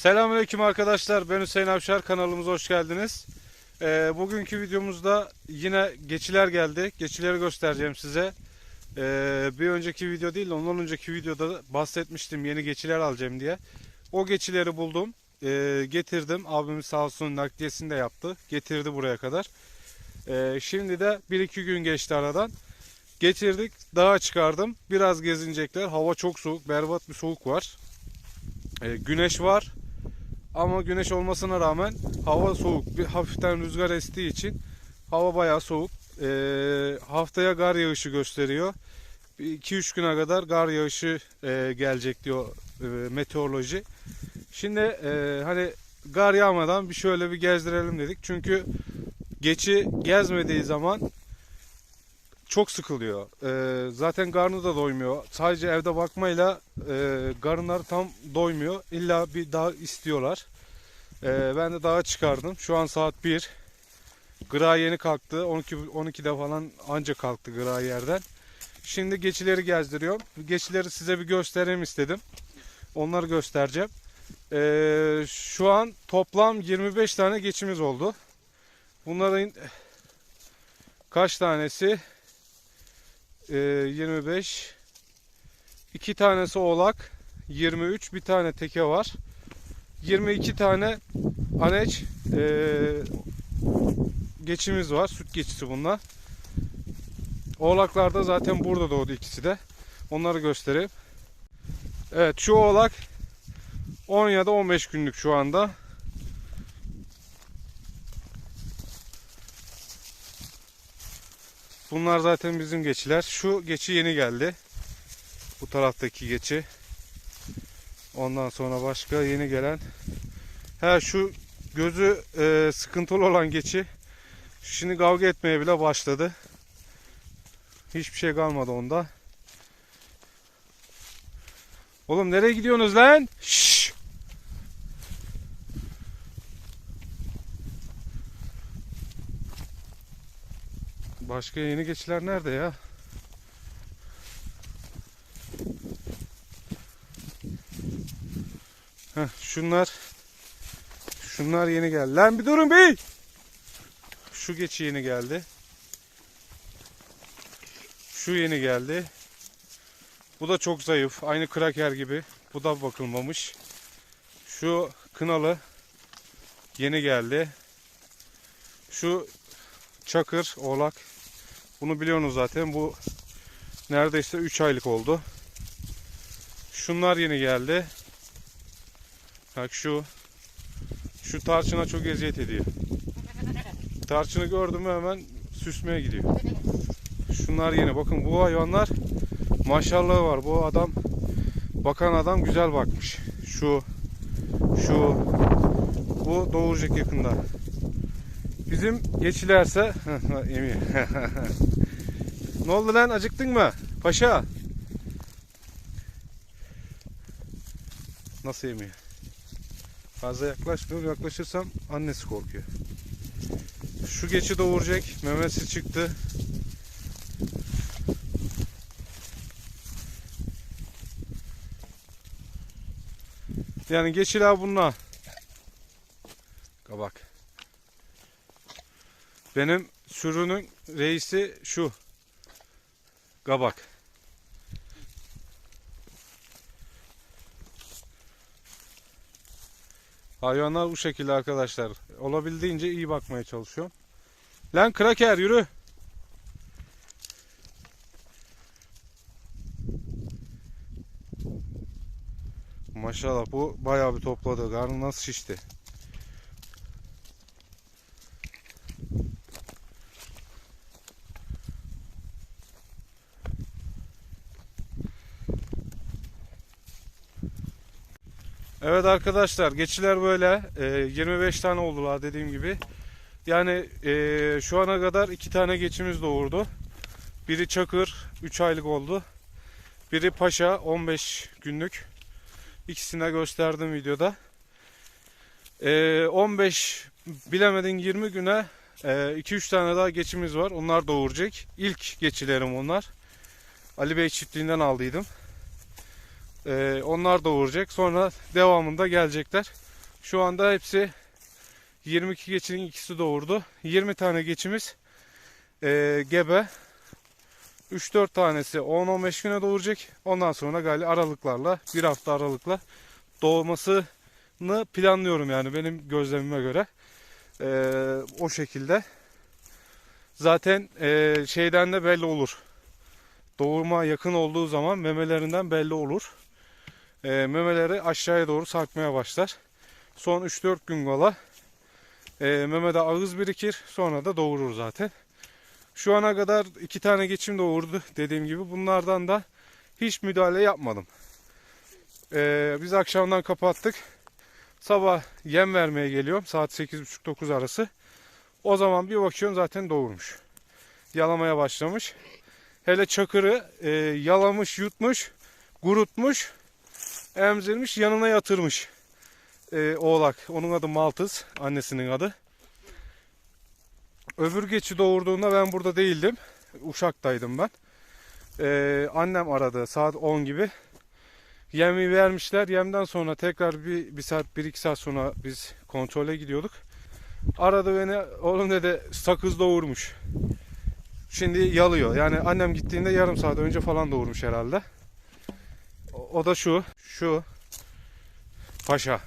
Selamünaleyküm arkadaşlar. Ben Hüseyin Avşar. Kanalımıza hoş geldiniz. Ee, bugünkü videomuzda yine geçiler geldi. Geçileri göstereceğim size. Ee, bir önceki video değil de ondan önceki videoda bahsetmiştim yeni geçiler alacağım diye. O geçileri buldum. Ee, getirdim. Abimiz sağ olsun nakliyesini de yaptı. Getirdi buraya kadar. Ee, şimdi de 1-2 gün geçti aradan. Getirdik. Dağa çıkardım. Biraz gezinecekler. Hava çok soğuk. Berbat bir soğuk var. Ee, güneş var. Ama güneş olmasına rağmen hava soğuk. Bir hafiften rüzgar estiği için hava bayağı soğuk. Ee, haftaya gar yağışı gösteriyor. 2-3 güne kadar gar yağışı e, gelecek diyor e, meteoroloji. Şimdi e, hani gar yağmadan bir şöyle bir gezdirelim dedik. Çünkü geçi gezmediği zaman çok sıkılıyor. Ee, zaten karnı da doymuyor. Sadece evde bakmayla e, karınları tam doymuyor. İlla bir dağ istiyorlar. Ee, ben de dağa çıkardım. Şu an saat 1. Gıra yeni kalktı. 12 12'de falan anca kalktı gıra yerden. Şimdi geçileri gezdiriyorum. Geçileri size bir göstereyim istedim. Onları göstereceğim. Ee, şu an toplam 25 tane geçimiz oldu. Bunların kaç tanesi? Ee, 25 2 tanesi oğlak 23 bir tane teke var. 22 tane aneç ee, geçimiz var. Süt geçisi bunlar. Oğlaklar da zaten burada doğdu ikisi de. Onları göstereyim. Evet şu oğlak 10 ya da 15 günlük şu anda Bunlar zaten bizim geçiler. Şu geçi yeni geldi. Bu taraftaki geçi. Ondan sonra başka yeni gelen. Ha şu gözü e, sıkıntılı olan geçi. Şimdi kavga etmeye bile başladı. Hiçbir şey kalmadı onda. Oğlum nereye gidiyorsunuz lan? Şşş! Başka yeni geçiler nerede ya? Heh, şunlar şunlar yeni geldi. Lan bir durun bir. Şu geçi yeni geldi. Şu yeni geldi. Bu da çok zayıf. Aynı kraker gibi. Bu da bakılmamış. Şu kınalı yeni geldi. Şu çakır, oğlak. Bunu biliyorsunuz zaten. Bu neredeyse 3 aylık oldu. Şunlar yeni geldi. Bak şu. Şu tarçına çok eziyet ediyor. Tarçını gördüm mü hemen süsmeye gidiyor. Şunlar yeni. Bakın bu hayvanlar maşallahı var. Bu adam bakan adam güzel bakmış. Şu şu bu doğuracak yakında. Bizim geçilerse Emir. ne oldu lan acıktın mı? Paşa. Nasıl yemiyor? Fazla yaklaşmıyor. Yaklaşırsam annesi korkuyor. Şu geçi doğuracak. Memesi çıktı. Yani geçiler bunlar. Kabak. Benim sürünün reisi şu. Kabak. Hayvanlar bu şekilde arkadaşlar. Olabildiğince iyi bakmaya çalışıyorum. Lan kraker yürü. Maşallah bu bayağı bir topladı. Karnı nasıl şişti. Evet arkadaşlar geçiler böyle. Ee, 25 tane oldular dediğim gibi. Yani ee, şu ana kadar iki tane geçimiz doğurdu. Biri Çakır 3 aylık oldu. Biri Paşa 15 günlük. İkisini de gösterdim videoda. Ee, 15 bilemedin 20 güne 2-3 tane daha geçimiz var. Onlar doğuracak. İlk geçilerim onlar. Ali Bey çiftliğinden aldıydım. Ee, onlar doğuracak. Sonra devamında gelecekler. Şu anda hepsi 22 geçinin ikisi doğurdu. 20 tane geçimiz e, gebe. 3-4 tanesi 10-15 güne doğuracak. Ondan sonra galiba aralıklarla bir hafta aralıkla doğmasını planlıyorum yani benim gözlemime göre. E, o şekilde. Zaten e, şeyden de belli olur. Doğuma yakın olduğu zaman memelerinden belli olur. E, memeleri aşağıya doğru sarkmaya başlar. Son 3-4 gün kala e, memede ağız birikir. Sonra da doğurur zaten. Şu ana kadar iki tane geçim doğurdu dediğim gibi. Bunlardan da hiç müdahale yapmadım. E, biz akşamdan kapattık. Sabah yem vermeye geliyorum. Saat 8.30-9 arası. O zaman bir bakıyorum zaten doğurmuş. Yalamaya başlamış. Hele çakırı e, yalamış, yutmuş, kurutmuş, emzirmiş, yanına yatırmış. E, oğlak. Onun adı Maltız. Annesinin adı. Öbür geçi doğurduğunda ben burada değildim. Uşak'taydım ben. E, annem aradı saat 10 gibi. Yemi vermişler. Yemden sonra tekrar bir, bir saat, bir iki saat sonra biz kontrole gidiyorduk. Aradı beni. Oğlum dedi sakız doğurmuş. Şimdi yalıyor. Yani annem gittiğinde yarım saat önce falan doğurmuş herhalde. O, da şu. Şu. Paşa.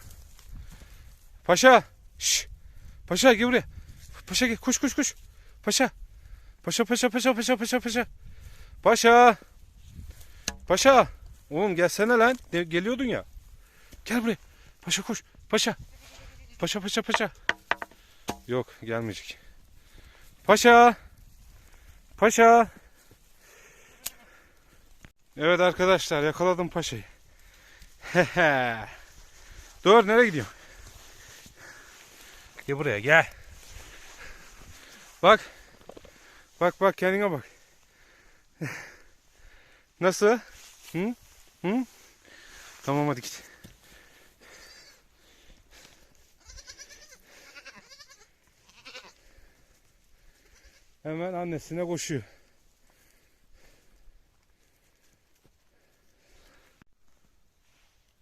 Paşa. Şş. Paşa gel buraya. Paşa gel. Koş koş koş. Paşa. Paşa paşa paşa paşa paşa paşa. Paşa. Paşa. Oğlum gelsene lan. De- geliyordun ya. Gel buraya. Paşa koş. Paşa. Paşa paşa paşa. Yok gelmeyecek. Paşa. Paşa. Evet arkadaşlar yakaladım paşayı. Dur nereye gidiyorsun? Gel buraya gel. Bak. Bak bak kendine bak. Nasıl? Hı? Hı? Tamam hadi git. Hemen annesine koşuyor.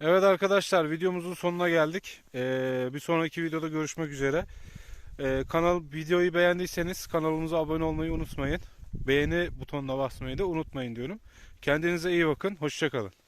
Evet arkadaşlar videomuzun sonuna geldik. Ee, bir sonraki videoda görüşmek üzere. Ee, kanal videoyu beğendiyseniz kanalımıza abone olmayı unutmayın. Beğeni butonuna basmayı da unutmayın diyorum. Kendinize iyi bakın. Hoşçakalın.